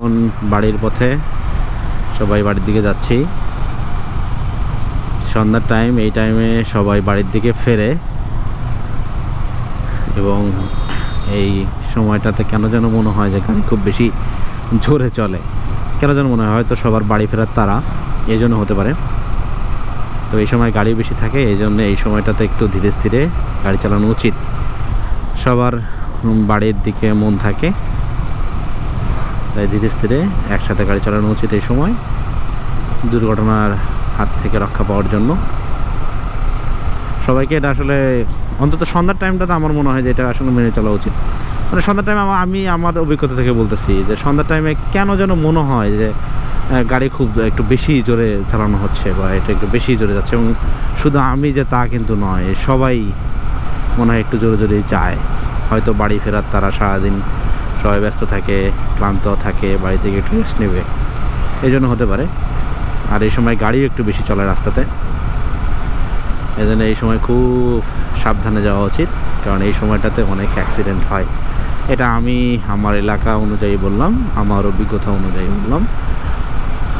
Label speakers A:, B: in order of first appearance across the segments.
A: এখন বাড়ির পথে সবাই বাড়ির দিকে যাচ্ছি। সন্ধ্যার টাইম এই টাইমে সবাই বাড়ির দিকে ফেরে এবং এই সময়টাতে কেন যেন মনে হয় যে গাড়ি খুব বেশি জোরে চলে। কেন যেন মনে হয়, হয়তো সবার বাড়ি ফেরার তারা এই জন্য হতে পারে। তো এই সময় গাড়ি বেশি থাকে, এই জন্য এই সময়টাতে একটু ধীরে স্থিরে গাড়ি চালানো উচিত। সবার বাড়ির দিকে মন থাকে। তাই ধীরে স্থিরে একসাথে গাড়ি চালানো উচিত এই সময়। দুর্ঘটনার হাত থেকে রক্ষা পাওয়ার জন্য। সবাইকে এটা আসলে অন্তত সন্ধ্যার টাইমটাতে আমার মনে হয় যে এটা আসলে মেনে চলা উচিত। মানে সন্ধ্যার টাইমে আমি আমার অভিজ্ঞতা থেকে বলতেছি যে সন্ধ্যার টাইমে কেন যেন মনে হয় যে গাড়ি খুব একটু বেশি জোরে চালানো হচ্ছে বা এটা একটু বেশি জোরে যাচ্ছে এবং শুধু আমি যে তা কিন্তু নয়, সবাই মনে হয় একটু জোরে জোরেই যায়। হয়তো বাড়ি ফেরার তারা সারাদিন সবাই ব্যস্ত থাকে, ক্লান্ত থাকে, বাড়ি থেকে একটু রেস্ট নেবে। এই জন্য হতে পারে। আর এই সময় গাড়িও একটু বেশি চলে রাস্তাতে। এই জন্য এই সময় খুব সাবধানে যাওয়া উচিত, কারণ এই সময়টাতে অনেক অ্যাক্সিডেন্ট হয়। এটা আমি আমার এলাকা অনুযায়ী বললাম, আমার অভিজ্ঞতা অনুযায়ী বললাম।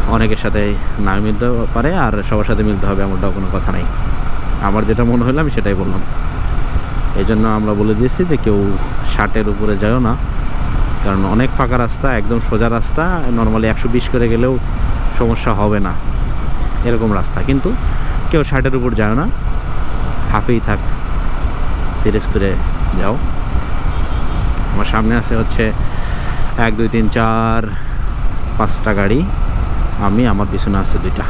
A: অনেকের সাথে না মিলতে পারে, আর সবার সাথে মিলতে হবে এমনটাও কোনো কথা নেই। আমার যেটা মনে হলো আমি সেটাই বললাম। এই জন্য আমরা বলে দিয়েছি যে কেউ ষাটের উপরে যাও না। কারণ অনেক ফাঁকা রাস্তা, একদম সোজা রাস্তা নর্মালি একশো বিশ করে গেলেও সমস্যা হবে না। এরকম রাস্তা। কিন্তু কেউ ষাটের উপর যায় না। হাফেই থাক। ধীরে স্থিরে যাও। আমার সামনে আছে হচ্ছে এক, দুই, তিন, চার, পাঁচটা গাড়ি। আমি, আমার পিছনে আছে দুইটা।